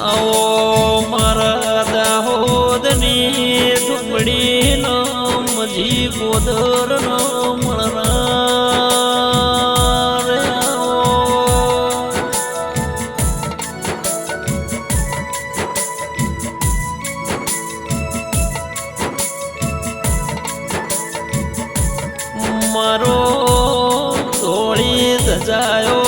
આવો મારા દાહોદની ઝૂંપડીનો મજી ગોદરનો મળનાર. આવો મારો ધોળી ધજાયો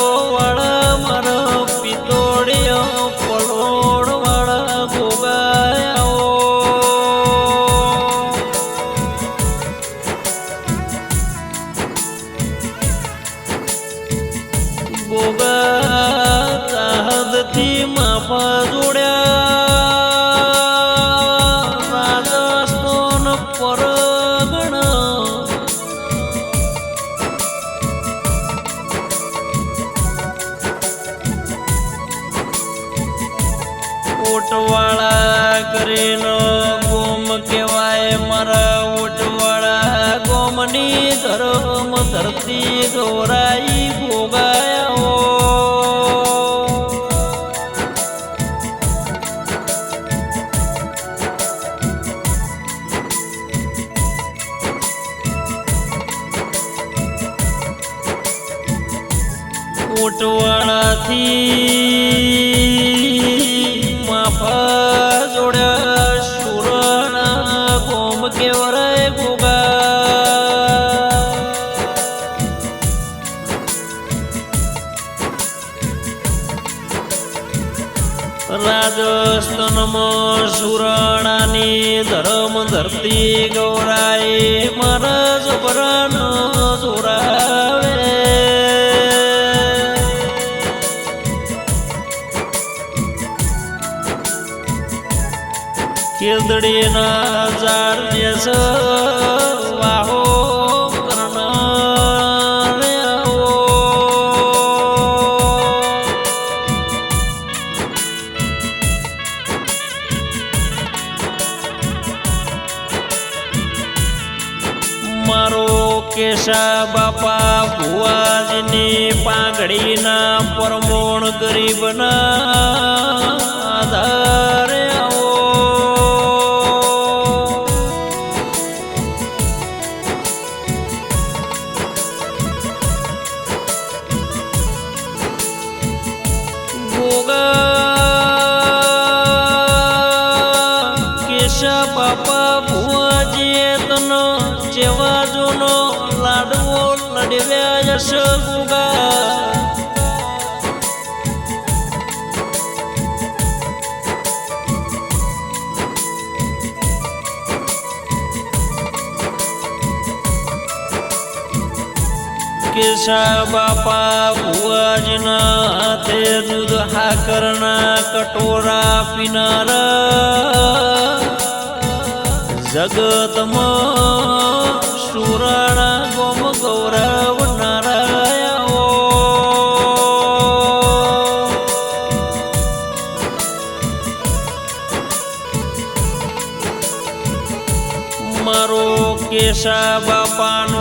ગોગા તાહદથી માફા જોડ્યા રાજસ્થાન પરગણા. ઓટવાળા કરીને ગોમ કહેવાય, મારા ઓટવાળા ગોમની ધર્મ ધરતી દોરાઈ ભોગાયો ઓટવાળાથી માફા જોડ્યા સુરણા ગોમ કેવરાય ભોગા રાજસ્થાનમાં સુરાણાની ધર્મ ધરતી ગૌરાય મારા જબરાનો જોરાવે કેદડીના વાહો આવો. મારો કેશા બાપા ભુવાજની પાઘડીના પરમોણ ગરીબના લડવ્યા યશ ગોગા કેશા બાપા ભુવાજના હાથે દૂધ હાકરના કટોરા પીનારા. જગતમાં સુરાણા ગોમ ગૌરવ બાપાનો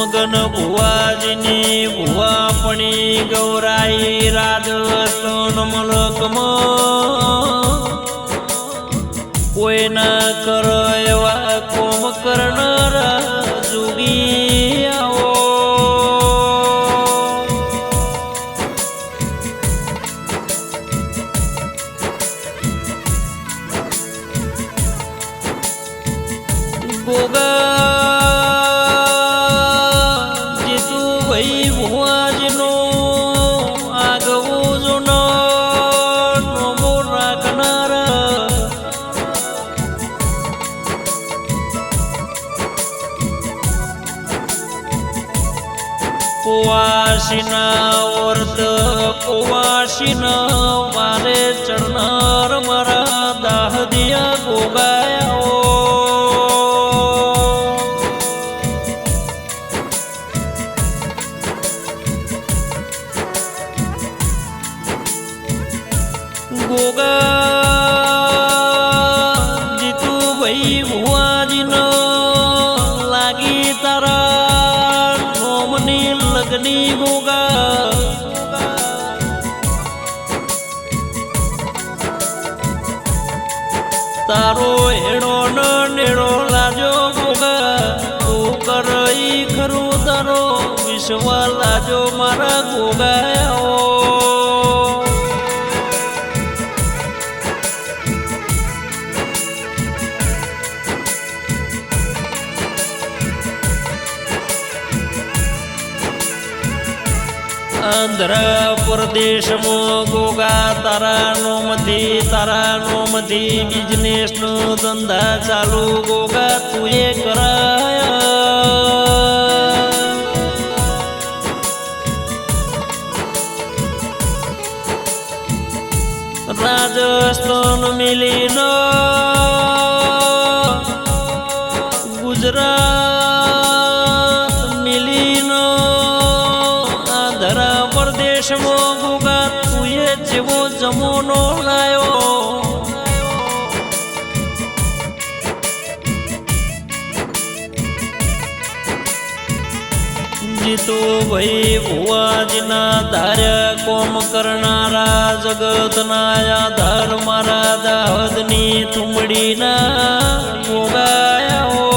મગન ભુવાજીની ભુવાપણી ગૌરાઈ રાજસ્થાન મલકમાં. કોઈ ના કરો એવા કોમ કરનારા કુવાસીના વર્ત કુવાસીના વારે ચરનાર મારા દાહ દિયા ગોગા તારો એડો નેડો લાજો ગોગા તું કરઈ ખરું તારો વિશ્વ લાજો મારા ગોગાયાઓ આંધ્ર પ્રદેશમાં ગોગા તારાનો મધી તારાનો મધી બિઝનેસનો ધંધા ચાલુ ગોગા તું એ કરાય. રાજસ્થાન મિલીનો જમોનો લાયો જીતો ભાઈ ભુવાજીના ધાર્ય કોમ કરનારા જગતના આધાર મારા દાહદની તુંબડીના ગોગાયાઓ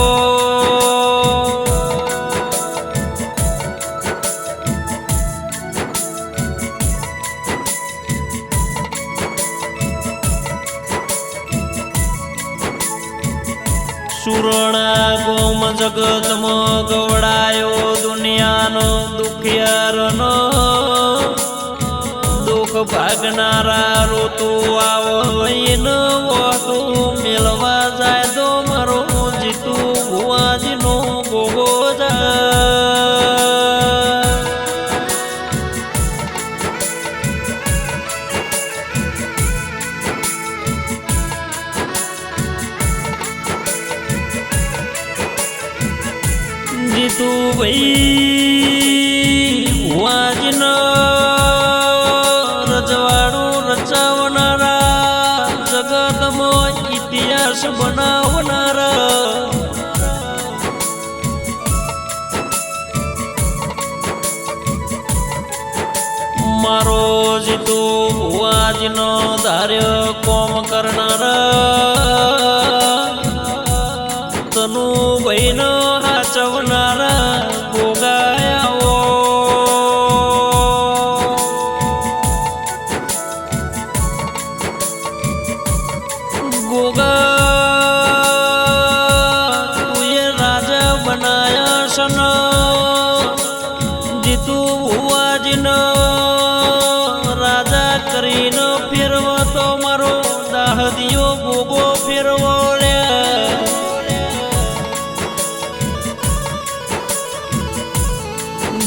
જગતમાં ગવડાયો દુનિયાનો દુખિયારનો. દુઃખ ભાગનારા ઋતુ આવીને વોતું મેળવા જાય જીતુ ભાઈ વાજન રજવાડું રચાવનારા જગતમાં ઇતિહાસ બનાવનારા. મારો જીતુ ભુવાજીનો ધાર્ય કોમ કરનારા. સન જીતુ ભુવાજીનો રાજા કરીને ફેરવો તો મારો દાહદિયો ગોગો ફેરવો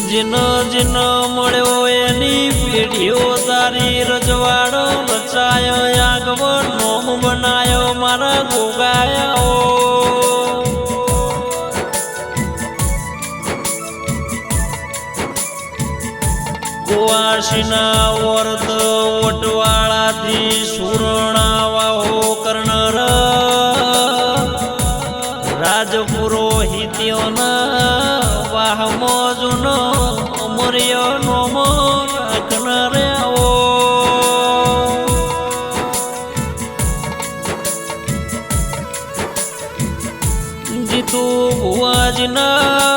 જીનો જીનો મળ્યો એની પેઢીઓ તારી રજવાડો રચાયો આગવો નોમ બનાયો મારા ગોગાયાઓ. કુવાસીના વર્ત ઓટવાળાથી સુરણાવાહો કરનાર. રાજપુર પુરોહિત્યોના વાહમો જૂનો અમર્યો નોમો રાખનારે જીતુ ભુવાજીના